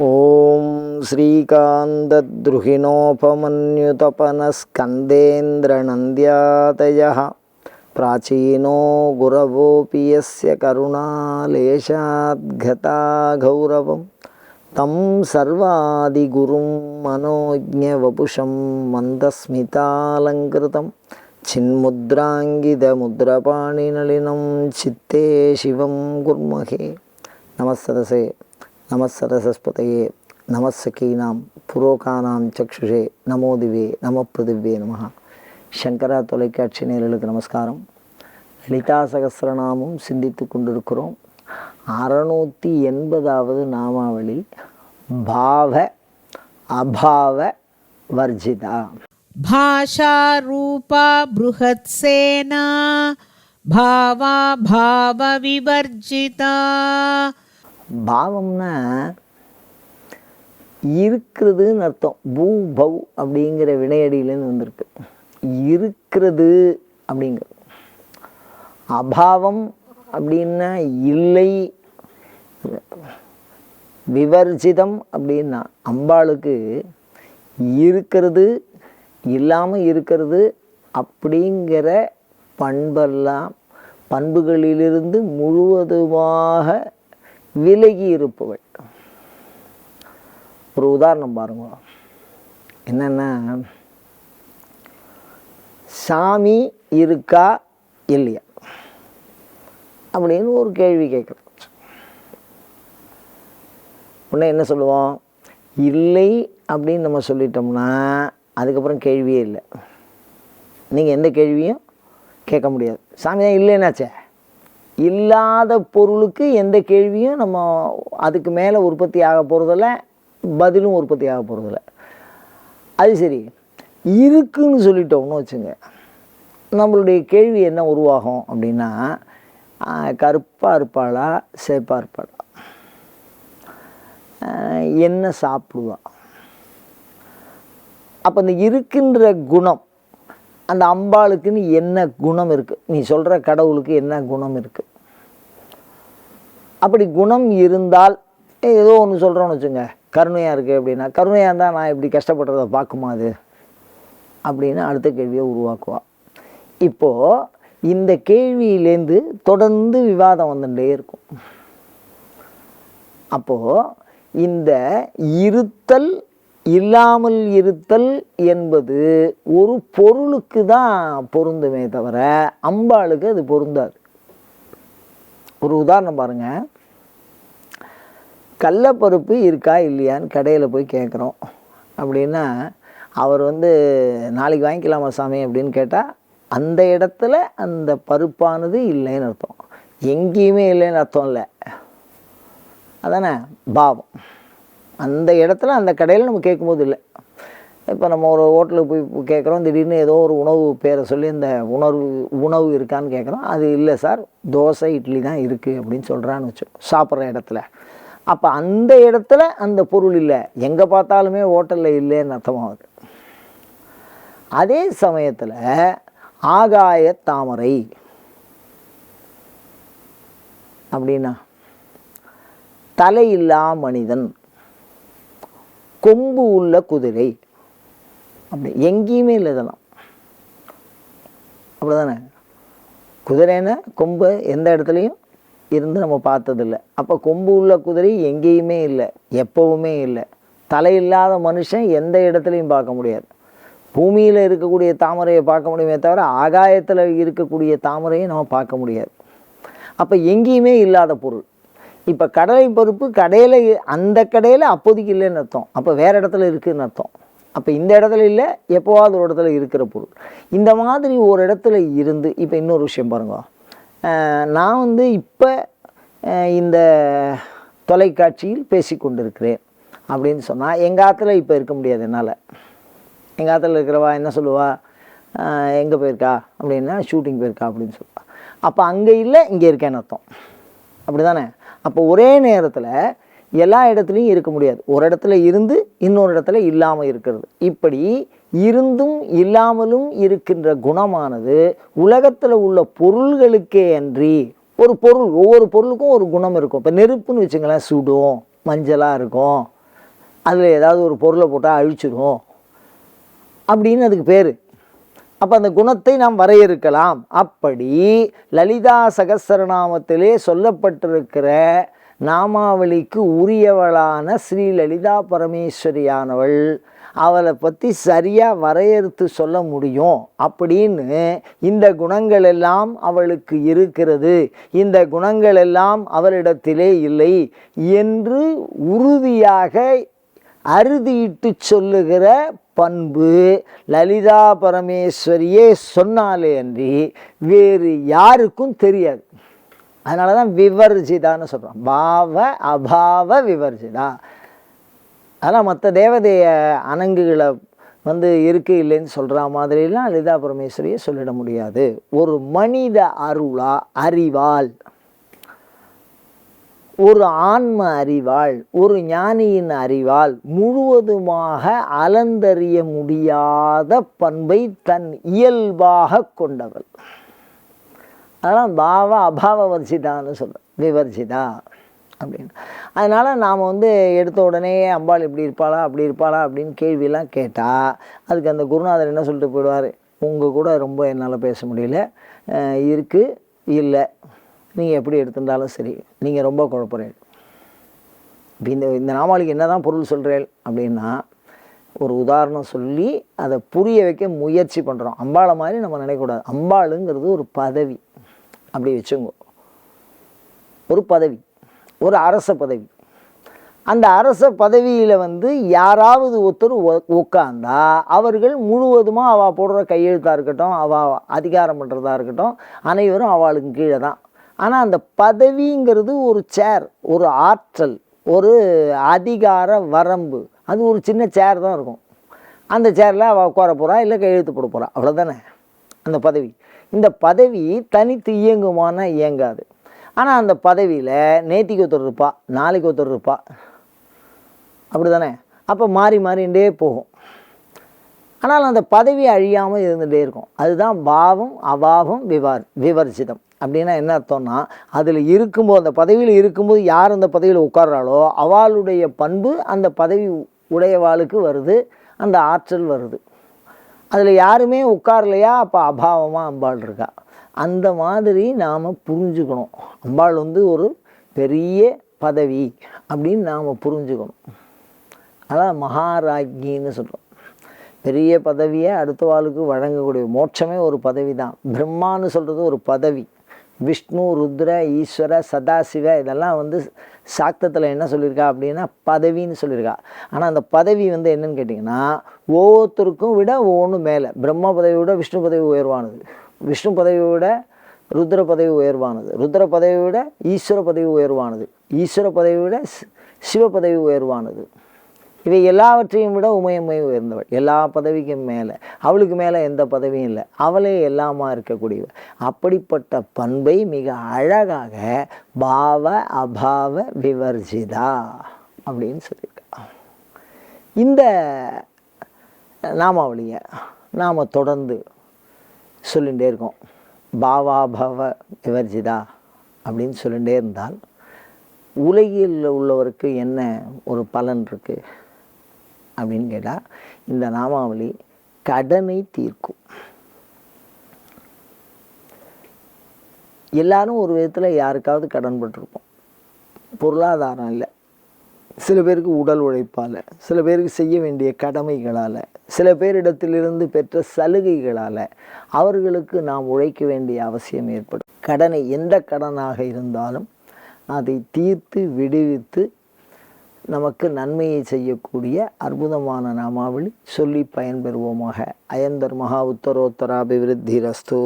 ఓం శ్రీకాంతద్రుహిణోపమన్యుతపనస్కందేంద్రనంద్యాతయ. ప్రాచీనో గురవోపి యస్య తం సర్వాదిగురుం మనోజ్ఞవపుషం మందస్మితాలంకృతం. చిన్ముద్రాంగిదముద్రపాణినళినం చిత్తే శివం గుర్మహే నమస్తే நமசரசஸ்பதையே நமசகீனாம் புரோகானாம் சக்ஷுஷே நமோ திவே நம பிருதிவே நம சங்கரா தொலைக்காட்சி நேயர்களுக்கு நமஸ்காரம் லலிதா சகசிரநாமம் சிந்தித்து கொண்டிருக்கிறோம் அறநூற்றி எண்பதாவது நாமாவளி பாவ அபாவ வர்ஜிதா भाषारूपा बृहत्सेना भावा भावविवर्जिता பாவம்னா இருக்கிறதுன்னு அர்த்தம். பூ பவ் அப்படிங்கிற வினையடியிலேருந்து வந்திருக்கு. இருக்கிறது அப்படிங்கிறது. அபாவம் அப்படின்னா இல்லை. விவர்ஜிதம் அப்படின்னா அம்பாளுக்கு இருக்கிறது இல்லாமல் இருக்கிறது அப்படிங்கிற பண்பெல்லாம் பண்புகளிலிருந்து முழுவதுமாக விலகி இருப்பவள் ஒரு உதாரணம் பாருங்க. என்னென்னா சாமி இருக்கா இல்லையா? அப்படின்னு ஒரு கேள்வி கேட்குறோம் உடனே என்ன சொல்லுவோம்? இல்லை அப்படின்னு நம்ம சொல்லிட்டோம்னா அதுக்கப்புறம் கேள்வியே இல்லை. நீங்கள் எந்த கேள்வியும் கேட்க முடியாது. சாமி தான் இல்லைன்னாச்சே? இல்லாத பொருளுக்கு எந்த கேள்வியும் நம்ம அதுக்கு மேலே உற்பத்தி ஆக போகிறதில்ல பதிலும் உற்பத்தி ஆக போகிறதில்ல அது சரி. இருக்குன்னு சொல்லிட்டோம்னு வச்சுங்க. நம்மளுடைய கேள்வி என்ன உருவாகும் அப்படின்னா கருப்பாக இருப்பாளா சேப்பாக இருப்பாளா? என்ன சாப்பிடுவா? அப்போ இந்த இருக்கின்ற குணம் அந்த அம்பாளுக்குன்னு என்ன குணம் இருக்குது நீ சொல்கிற கடவுளுக்கு என்ன குணம் இருக்குது அப்படி குணம் இருந்தால் ஏதோ ஒன்று சொல்கிறோன்னு வச்சுங்க. கருணையாக இருக்குது அப்படின்னா கருணையாக இருந்தால் நான் இப்படி கஷ்டப்படுறத பார்க்குமா அது? அப்படின்னு அடுத்த கேள்வியை உருவாக்குவா. இப்போது இந்த கேள்வியிலேருந்து தொடர்ந்து விவாதம் வந்துட்டே இருக்கும். அப்போது இந்த இருத்தல் இல்லாமல் இருத்தல் என்பது ஒரு பொருளுக்கு தான் பொருந்துமே தவிர அம்பாளுக்கு அது பொருந்தாது. ஒரு உதாரணம் பாருங்கள் கடலப்பருப்பு இருக்கா? இல்லையான்னு கடையில் போய் கேட்குறோம் அப்படின்னா அவர் வந்து நாளைக்கு வாங்கிக்கலாமா சாமி? அப்படின்னு கேட்டால் அந்த இடத்துல அந்த பருப்பானது இல்லைன்னு அர்த்தம். எங்கேயுமே இல்லைன்னு அர்த்தம் இல்லை. அதானே? பாவம். அந்த இடத்துல அந்த கடையில் நம்ம கேட்கும்போது இல்லை. இப்போ நம்ம ஒரு ஹோட்டலுக்கு போய் கேட்குறோம் திடீர்னு ஏதோ ஒரு உணவு பேரை சொல்லி இந்த உணர்வு உணவு இருக்கான்னு கேட்குறோம். அது இல்லை சார் தோசை இட்லி தான் இருக்குது அப்படின்னு சொல்கிறான்னு வச்சோம் சாப்பிட்ற இடத்துல. அப்போ அந்த இடத்துல அந்த பொருள் இல்லை. எங்கே பார்த்தாலுமே ஹோட்டலில் இல்லைன்னு அர்த்தமாகுது அதே சமயத்தில் ஆகாய தாமரை அப்படின்னா தலையில்லா மனிதன் கொம்பு உள்ள குதிரை அப்படி எங்கேயுமே இல்லை இதெல்லாம் அப்படிதானே? குதிரைன்னா கொம்பு எந்த இடத்துலையும் இருந்து நம்ம பார்த்ததில்ல. அப்போ கொம்பு உள்ள குதிரை எங்கேயுமே இல்லை எப்பவுமே இல்லை. தலையில்லாத மனுஷன் எந்த இடத்துலையும் பார்க்க முடியாது. பூமியில் இருக்கக்கூடிய தாமரையை பார்க்க முடியுமே தவிர ஆகாயத்தில் இருக்கக்கூடிய தாமரையை நம்ம பார்க்க முடியாது. அப்போ எங்கேயுமே இல்லாத பொருள். இப்போ கடலை பருப்பு கடையில் அந்த கடையில் அப்போதைக்கு இல்லைன்னு அர்த்தம். அப்போ வேறு இடத்துல இருக்குதுன்னு அர்த்தம். அப்போ இந்த இடத்துல இல்லை எப்போவாவது ஒரு இடத்துல இருக்கிற பொருள். இந்த மாதிரி ஒரு இடத்துல இருந்து இப்போ இன்னொரு விஷயம் பாருங்க. நான் வந்து இப்போ இந்த தொலைக்காட்சியில் பேசி கொண்டிருக்கிறேன் அப்படின்னு சொன்னால் எங்கள் ஆற்றுல இப்போ இருக்க முடியாது என்னால். எங்கள் ஆற்றுல இருக்கிறவா என்ன சொல்லுவா? எங்கே போயிருக்கா? அப்படின்னா ஷூட்டிங் போயிருக்கா அப்படின்னு சொல்லுவா. அப்போ அங்கே இல்லை இங்கே இருக்கேன்னு அர்த்தம். அப்படி தானே அப்போ ஒரே நேரத்தில் எல்லா இடத்துலையும் இருக்க முடியாது. ஒரு இடத்துல இருந்து இன்னொரு இடத்துல இல்லாமல் இருக்கிறது. இப்படி இருந்தும் இல்லாமலும் இருக்கின்ற குணமானது உலகத்தில் உள்ள பொருள்களுக்கே அன்றி ஒரு பொருள் ஒவ்வொரு பொருளுக்கும் ஒரு குணம் இருக்கும். இப்போ நெருப்புன்னு வச்சுங்களேன் சுடும் மஞ்சளாக இருக்கும். அதில் ஏதாவது ஒரு பொருளை போட்டால் அழிச்சிடும் அப்படின்னு அதுக்கு பேர். அப்போ அந்த குணத்தை நாம் வரையறுக்கலாம். அப்படி லலிதா சகசரநாமத்திலே சொல்லப்பட்டிருக்கிற நாமாவளிக்கு உரியவளான ஸ்ரீ லலிதா பரமேஸ்வரியானவள் அவளை பற்றி சரியாக வரையறுத்து சொல்ல முடியும் அப்படின்னு இந்த குணங்கள் எல்லாம் அவளுக்கு இருக்கிறது. இந்த குணங்கள் எல்லாம் அவளிடத்திலே இல்லை என்று உறுதியாக அறுதியிட்டு சொல்லுகிற பண்பு லலிதா பரமேஸ்வரியே சொன்னாலே அன்றி வேறு யாருக்கும் தெரியாது. அதனால தான் விவர்ஜிதான்னு சொல்கிறோம் பாவ அபாவ விவர்ஜிதா. அதெல்லாம் மற்ற தேவதைய அணங்குகளை வந்து இருக்கு இல்லைன்னு சொல்கிற மாதிரிலாம் லலிதா பரமேஸ்வரியை சொல்லிட முடியாது. ஒரு மனித அருளா அறிவால் ஒரு ஆன்ம அறிவாள் ஒரு ஞானியின் அறிவால் முழுவதுமாக அலந்தறிய முடியாத பண்பை தன் இயல்பாக கொண்டவள். அதெல்லாம் பாவ அபாவ வர்ஜிதான்னு சொல்கிறேன் விவர்ஜிதா அப்படின்னு. அதனால் நாம் வந்து எடுத்த உடனே அம்பாள் இப்படி இருப்பாளா அப்படி இருப்பாளா அப்படின்னு கேள்வியெல்லாம் கேட்டால் அதுக்கு அந்த குருநாதர் என்ன சொல்லிட்டு போயிடுவார்? உங்கள் கூட ரொம்ப என்னால் பேச முடியல. இருக்குது இல்லை. நீங்கள் எப்படி எடுத்துருந்தாலும் சரி. நீங்கள் ரொம்ப குழப்பறீங்க இப்போ இந்த இந்த நாமாளிக்கு என்ன தான் பொருள் சொல்கிறேன் அப்படின்னா ஒரு உதாரணம் சொல்லி அதை புரிய வைக்க முயற்சி பண்ணுறோம் அம்பாளை மாதிரி நம்ம நினைக்கக்கூடாது. அம்பாளுங்கிறது ஒரு பதவி. அப்படி வச்சுங்க. ஒரு பதவி. ஒரு அரச பதவி. அந்த அரச பதவியில் வந்து யாராவது ஒருத்தர் உட்காந்தா அவர்கள் முழுவதுமாக அவள் போடுற கையெழுத்தாக இருக்கட்டும் அவள் அதிகாரம் பண்ணுறதா இருக்கட்டும் அனைவரும் அவளுக்கு கீழே தான். ஆனால் அந்த பதவிங்கிறது ஒரு சேர் ஒரு ஆற்றல் ஒரு அதிகார வரம்பு. அது ஒரு சின்ன சேர் தான் இருக்கும். அந்த சேரில் அவள் உட்கார போகிறா இல்லை கையெழுத்து போட போகிறா அவ்வளோதானே அந்த பதவி. இந்த பதவி தனித்து இயங்குமானா இயங்காது. ஆனால் அந்த பதவியில் நேத்திக்கு ஒருத்தர் இருப்பா நாளைக்கு ஒருத்தர் இருப்பா. அப்படி தானே அப்போ மாறி மாறிண்டே போகும். ஆனால் அந்த பதவி அழியாமல் இருந்துகிட்டே இருக்கும். அதுதான் பாவம் அபாவம் விவார் விவரிச்சிதம் அப்படின்னா என்ன அர்த்தம்னா அதில் இருக்கும்போது அந்த பதவியில் இருக்கும்போது யார் அந்த பதவியில் உட்கார்றாளோ அவளுடைய பண்பு அந்த பதவி உடையவாளுக்கு வருது அந்த ஆற்றல் வருது. அதில் யாருமே உட்காரலையா? அப்போ அபாவமாக அம்பாள் இருக்கா. அந்த மாதிரி நாம் புரிஞ்சுக்கணும். அம்பாள் வந்து ஒரு பெரிய பதவி அப்படின்னு நாம் புரிஞ்சுக்கணும். அதான் மகாராஜின்னு சொல்கிறோம் பெரிய பதவியை அடுத்த வாளுக்கு வழங்கக்கூடிய மோட்சமே ஒரு பதவி தான் பிரம்மான்னு சொல்கிறது ஒரு பதவி. விஷ்ணு ருத்ர ஈஸ்வர சதாசிவ இதெல்லாம் வந்து சாக்தத்தில் என்ன சொல்லியிருக்கா அப்படின்னா பதவின்னு சொல்லியிருக்கா. ஆனால் அந்த பதவி வந்து என்னன்னு கேட்டிங்கன்னா ஒவ்வொருத்தருக்கும் விட ஒவ்வொன்றும் மேலே. பிரம்ம பதவியோட விட விஷ்ணு பதவி உயர்வானது. விஷ்ணு பதவியை விட ருத்ர பதவி உயர்வானது. ருத்ர பதவியை விட ஈஸ்வர பதவி உயர்வானது. ஈஸ்வர பதவியோட விட சிவ பதவி உயர்வானது. இவை எல்லாவற்றையும் விட உமையம்மை உயர்ந்தவள். எல்லா பதவிக்கும் மேலே. அவளுக்கு மேலே எந்த பதவியும் இல்லை. அவளே எல்லாமா இருக்கக்கூடியவள். அப்படிப்பட்ட பண்பை மிக அழகாக பாவ அபாவ விவர்ஜிதா அப்படின்னு சொல்லியிருக்கா. இந்த நாமாவளியை நாம் தொடர்ந்து சொல்லிகிட்டே இருக்கோம். பாவாபாவ விவர்ஜிதா அப்படின்னு சொல்லிகிட்டே இருந்தால் உலகில் உள்ளவருக்கு என்ன ஒரு பலன் இருக்குது அப்படின்னு கேட்டால் இந்த நாமாவளி கடனை தீர்க்கும். எல்லாரும் ஒரு விதத்தில் யாருக்காவது கடன் பட்டிருப்போம். பொருளாதாரம் இல்லை. சில பேருக்கு உடல் உழைப்பால் சில பேருக்கு செய்ய வேண்டிய கடமைகளால் சில பேரிடத்திலிருந்து பெற்ற சலுகைகளால் அவர்களுக்கு நாம் உழைக்க வேண்டிய அவசியம் ஏற்படும். கடனை எந்த கடனாக இருந்தாலும் அதை தீர்த்து விடுவித்து நமக்கு நன்மையை செய்யக்கூடிய அற்புதமான நாமாவளி சொல்லி பயன்பெறுவோமாக. அயந்தர் மகா உத்தரோத்தராபிவிருத்தி ரஸ்து